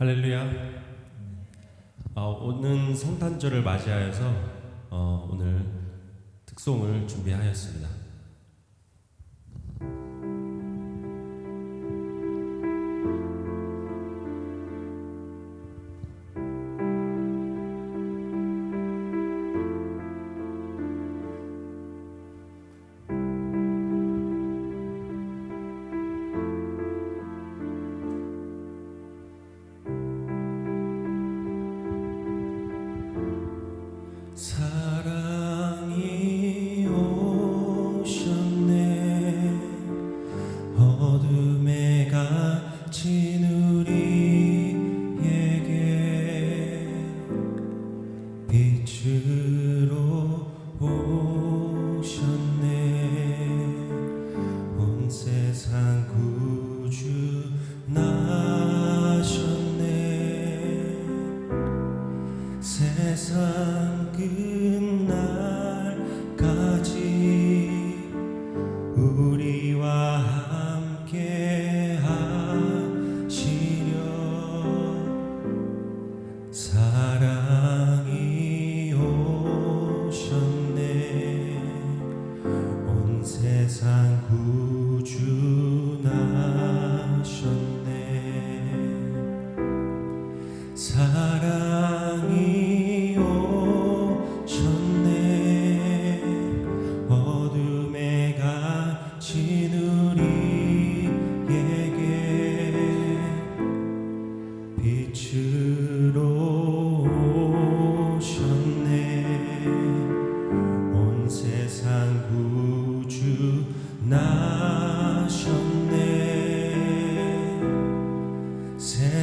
할렐루야. 어, 오는 성탄절을 맞이하여서 어, 오늘 특송을 준비하였습니다. 세상 끝날까지 우리와 함께 하시려. 사랑이 오셨네. 온 세상 구주 나셨네. 사랑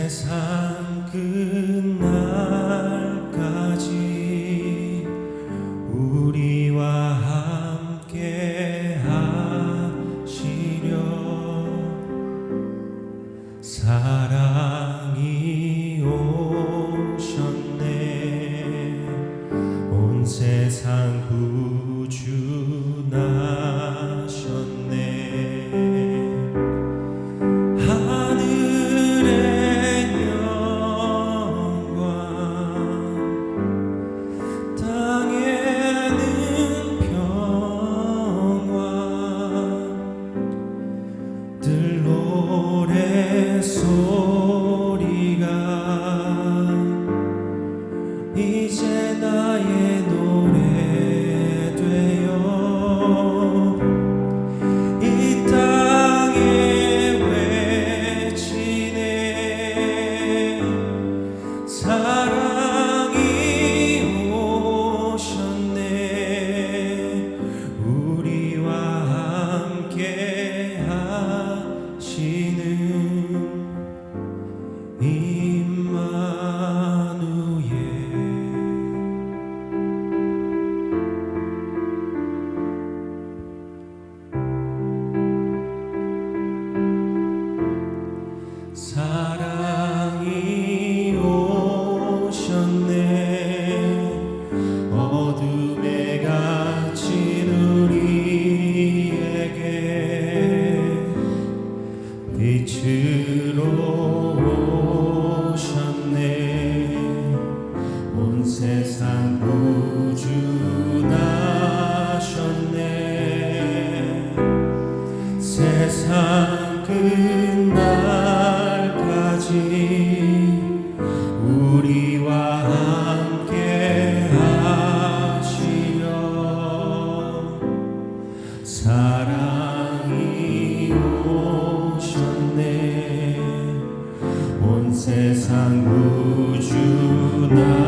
세상 끝날까지 우리와 함께 하시려. 사랑이 오셨네. 온 세상 구 온 세상 구주 나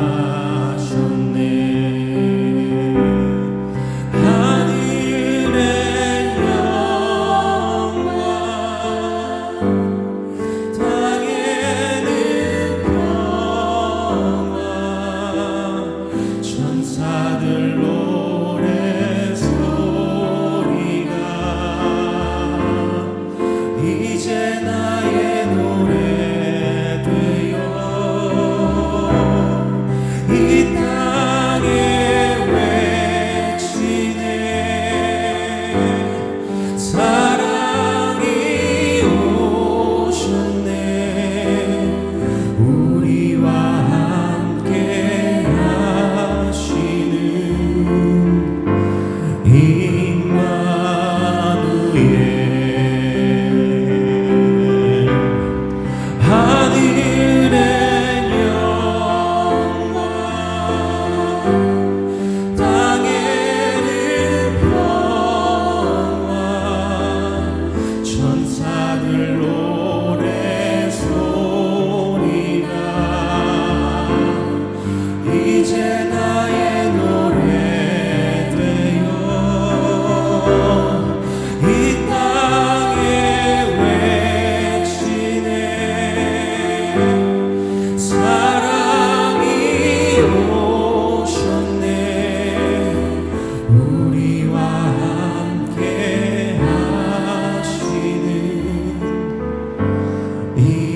Yeah.